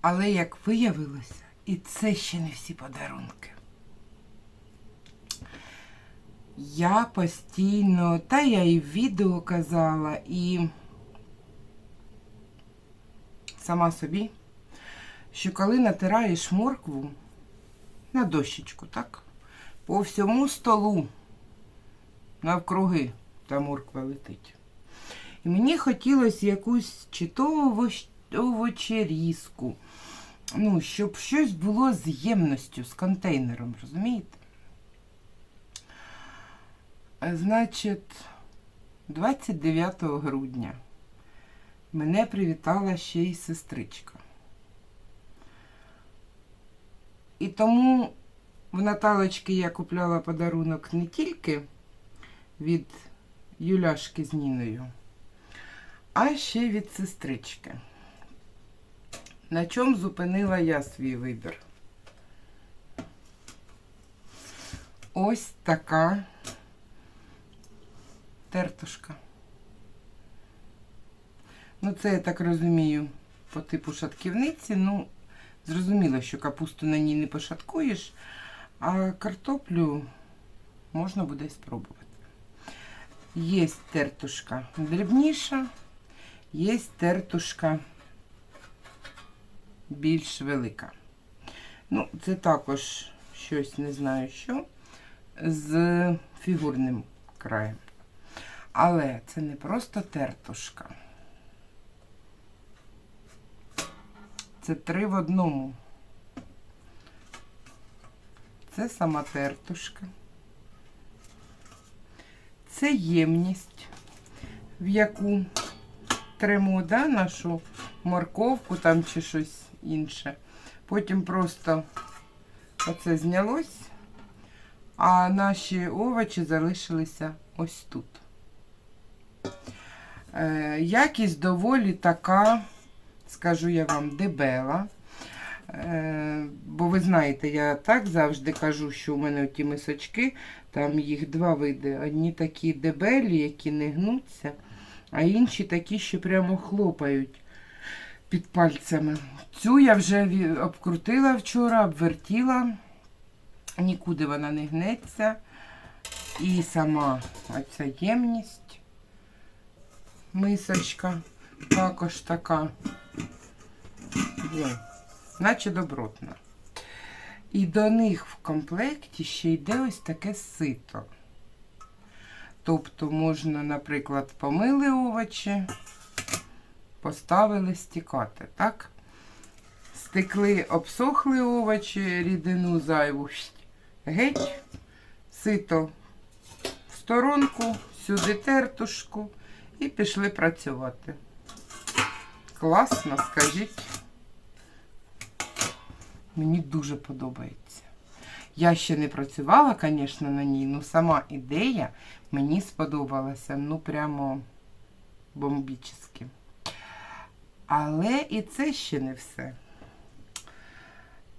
Але як виявилося, і це ще не всі подарунки. Я постійно, та я і відео казала, і сама собі, що коли натираєш моркву на дощечку, так? По всьому столу навкруги та морква летить. І мені хотілося якусь чи то овочерізку, ну, щоб щось було з ємністю, з контейнером, розумієте? Значить, 29 грудня мене привітала ще й сестричка. І тому в Наталочки я купляла подарунок не тільки від Юляшки з Ніною, а ще від сестрички. На чому зупинила я свій вибір? Ось така тертушка. Ну, це я так розумію, по типу шатківниці. Ну, зрозуміло, що капусту на ній не пошаткуєш, а картоплю можна буде спробувати. Є тертушка дрібніша, є тертушка більш велика. Ну, це також щось не знаю що з фігурним краєм. Але це не просто тертушка. Це три в одному. Це сама тертушка. Це ємність, в яку тремо да, нашу морковку там чи щось інше. Потім просто оце знялось, а наші овочі залишилися ось тут. Е, якість доволі така, скажу я вам, дебела. Е, бо ви знаєте, я так завжди кажу, що у мене ті мисочки, там їх два види. Одні такі дебелі, які не гнуться, а інші такі, що прямо хлопають під пальцями. Цю я вже обкрутила вчора, обвертіла, нікуди вона не гнеться. І сама оця ємність, мисочка, також така, є, наче добротна. І до них в комплекті ще йде ось таке сито. Тобто можна, наприклад, помили овочі, поставили стікати, так? Стекли, обсохли овочі, рідину зайву геть, сито в сторонку, сюди тертушку і пішли працювати. Класно, скажіть. Мені дуже подобається. Я ще не працювала, звісно, на ній, але сама ідея мені сподобалася. Ну, прямо бомбічно. Але і це ще не все.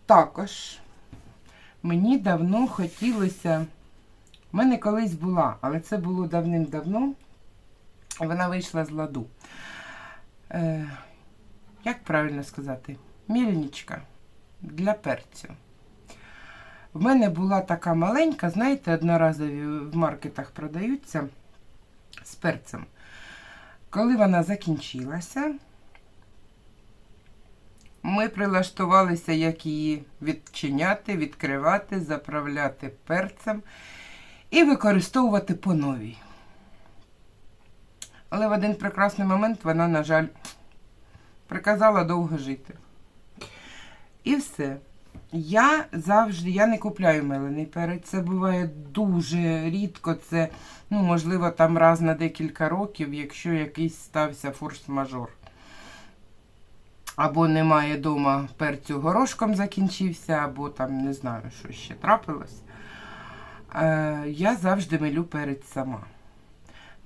Також мені давно хотілося. У мене колись була, але це було давним-давно. Вона вийшла з ладу. Е, як правильно сказати? Мільничка для перцю. В мене була така маленька, знаєте, одноразові в маркетах продаються з перцем. Коли вона закінчилася, ми прилаштувалися, як її відчиняти, відкривати, заправляти перцем і використовувати по новій. Але в один прекрасний момент вона, на жаль, приказала довго жити. І все. Я завжди я не купляю мелений перець. Це буває дуже рідко. Це, ну, можливо, там раз на декілька років, якщо якийсь стався форс-мажор. Або немає вдома перцю горошком закінчився, або там не знаю, що ще трапилось. Е, я завжди мелю перець сама.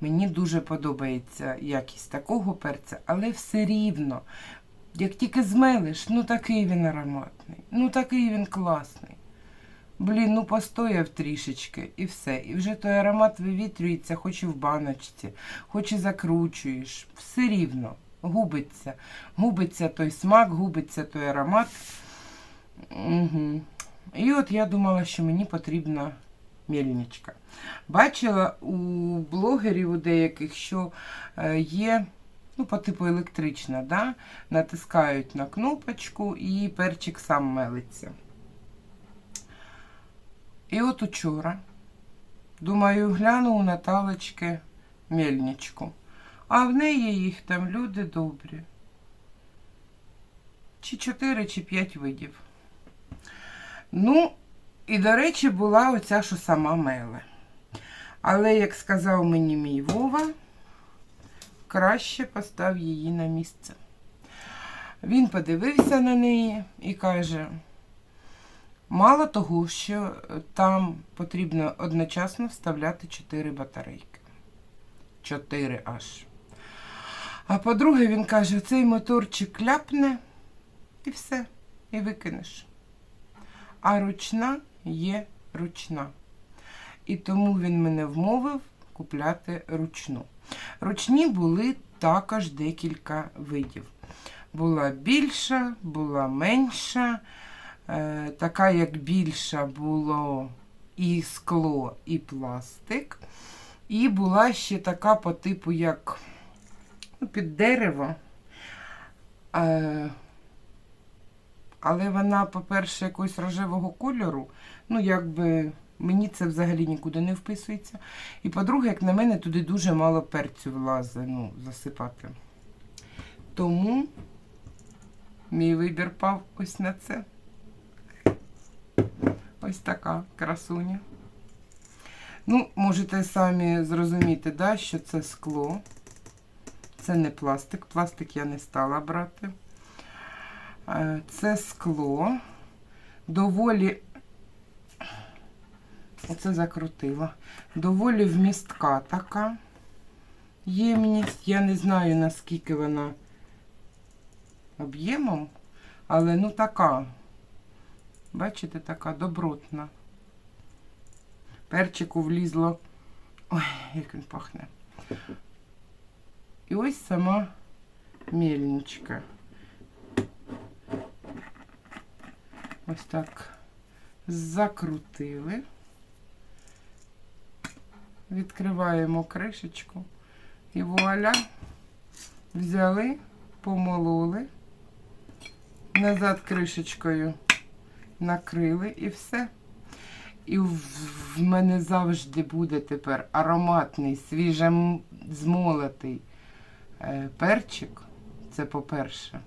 Мені дуже подобається якість такого перця, але все рівно, як тільки змелиш, ну такий він ароматний. Ну такий він класний. Блін, ну постояв трішечки і все. І вже той аромат вивітрюється, хоч і в баночці, хоч і закручуєш. Все рівно. Губиться. Губиться той смак, губиться той аромат. Угу. І от я думала, що мені потрібна мельничка. Бачила у блогерів у деяких, що е, є ну, по типу електрична, да? натискають на кнопочку і перчик сам мелиться. І от учора, думаю, гляну у Наталочки мельничку. А в неї їх там люди добрі. Чи чотири, чи п'ять видів. Ну, і, до речі, була оця, що сама меле. Але, як сказав мені мій Вова, краще постав її на місце. Він подивився на неї і каже: мало того, що там потрібно одночасно вставляти 4 батарейки. 4 аж. А по-друге, він каже, цей моторчик ляпне і все, і викинеш. А ручна є ручна. І тому він мене вмовив купляти ручну. Ручні були також декілька видів. Була більша, була менша. Е, така, як більша, було і скло, і пластик. І була ще така по типу, як ну, під дерево. Е, але вона, по-перше, якогось рожевого кольору. Ну, якби мені це взагалі нікуди не вписується. І по-друге, як на мене, туди дуже мало перцю влазить, ну, засипати. Тому мій вибір пав ось на це. Ось така красуня. Ну, можете самі зрозуміти, да, що це скло. Це не пластик. Пластик я не стала брати. Е, Це скло. Доволі, оце закрутила. Доволі вмістка така ємність. Я не знаю, наскільки вона об'ємом, але ну така. Бачите, така добротна. Перчику влізло. Ой, як він пахне. І ось сама мельничка. Ось так закрутили. Відкриваємо кришечку. І вуаля, взяли, помололи, назад кришечкою накрили і все. І в мене завжди буде тепер ароматний, свіже змолотий е, перчик. Це по-перше.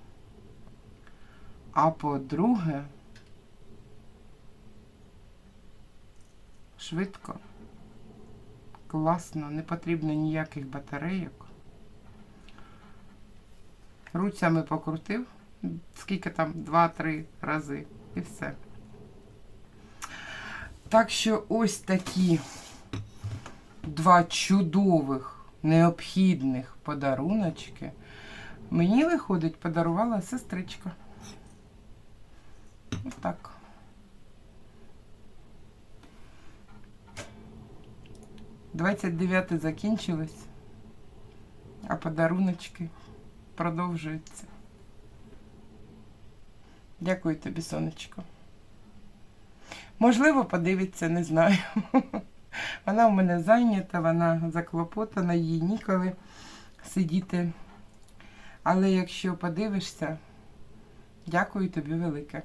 А по-друге, швидко, класно, не потрібно ніяких батарейок. Руцями покрутив, скільки там, два-три рази і все. Так що ось такі два чудових, необхідних подаруночки мені виходить, подарувала сестричка. Отак. Двадцять дев'яте закінчилось, а подаруночки продовжуються. Дякую тобі, сонечко. Можливо, подивиться, не знаю. Вона в мене зайнята, вона заклопотана, їй ніколи сидіти. Але якщо подивишся, дякую тобі велике.